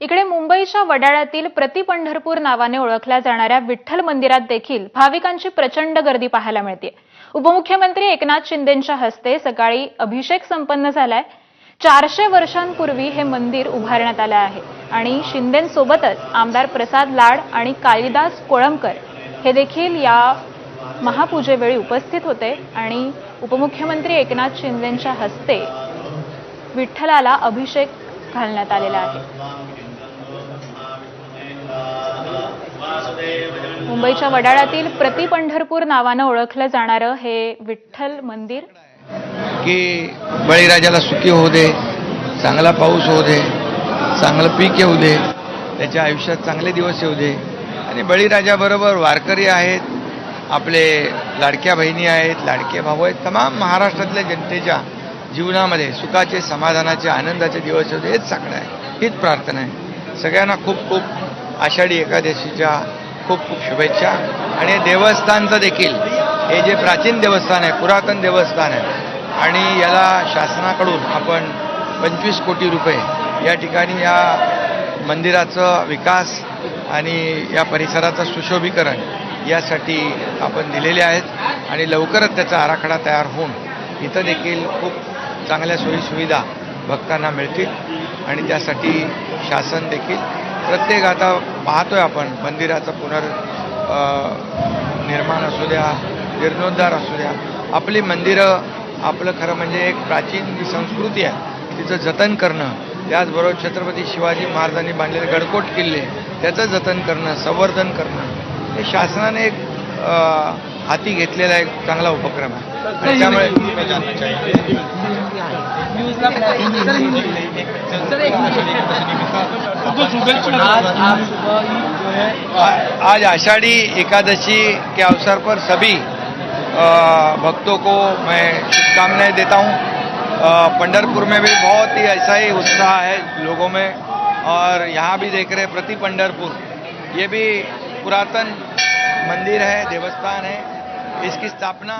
इकडे मुंबईच्या वडाळ्यातील प्रति पंढरपूर नावाने ओळखल्या जाणाऱ्या विठ्ठल मंदिरात देखील भाविकांची प्रचंड गर्दी पाहायला मिळते. उपमुख्यमंत्री एकनाथ शिंदेंच्या हस्ते सकाळी अभिषेक संपन्न झालाय. चारशे वर्षांपूर्वी हे मंदिर उभारण्यात आलं आहे आणि शिंदेंसोबतच आमदार प्रसाद लाड आणि कालिदास कोळंबकर हे देखील या महापूजेवेळी उपस्थित होते आणि उपमुख्यमंत्री एकनाथ शिंदेंच्या हस्ते विठ्ठलाला अभिषेक घालण्यात आलेला आहे. मुंबईच्या वडाळ्यातील प्रति पंढरपूर नावानं ओळखलं जाणारं हे विठ्ठल मंदिर. की बळीराजाला सुखी होऊ दे चांगला पाऊस होऊ दे चांगलं पीक येऊ दे त्याच्या आयुष्यात चांगले दिवस येऊ दे. आणि बळीराजाबरोबर वारकरी आहेत आपले लाडक्या बहिणी आहेत लाडके भाऊ आहेत तमाम महाराष्ट्रातल्या जनतेच्या जीवनामध्ये सुखाचे समाधानाचे आनंदाचे दिवस येऊ दे हेच सांगणं आहे. हीच प्रार्थना आहे. सगळ्यांना खूप खूप आषाढी एकादशीच्या खूप खूप शुभेच्छा. आणि देवस्थानचं देखील. हे जे प्राचीन देवस्थान आहे पुरातन देवस्थान आहे आणि याला शासनाकडून आपण पंचवीस कोटी रुपये या ठिकाणी या मंदिराचं विकास आणि या परिसराचं सुशोभीकरण यासाठी आपण दिलेले आहेत. आणि लवकरच त्याचा आराखडा तयार होऊन इथं देखील खूप चांगल्या सोयीसुविधा भक्तांना मिळतील. आणि त्यासाठी शासन देखील प्रत्येक आता पाहतोय आपण मंदिराचं पुनर् निर्माण असू द्या जीर्णोद्धार असू द्या. आपली मंदिरं आपलं खरं म्हणजे एक प्राचीन जी संस्कृती आहे तिचं जतन करणं त्याचबरोबर छत्रपती शिवाजी महाराजांनी बांधलेले गडकोट किल्ले त्याचं जतन करणं संवर्धन करणं हे शासनाने एक हाती घेतलेला एक चांगला उपक्रम आहे आणि त्यामुळे आज आषाढ़ी एकादशी के अवसर पर सभी भक्तों को मैं शुभकामनाएँ देता हूँ पंडरपुर में भी बहुत ही ऐसा ही उत्साह है लोगों में और यहाँ भी देख रहे हैं प्रति पंडरपुर ये भी पुरातन मंदिर है देवस्थान है इसकी स्थापना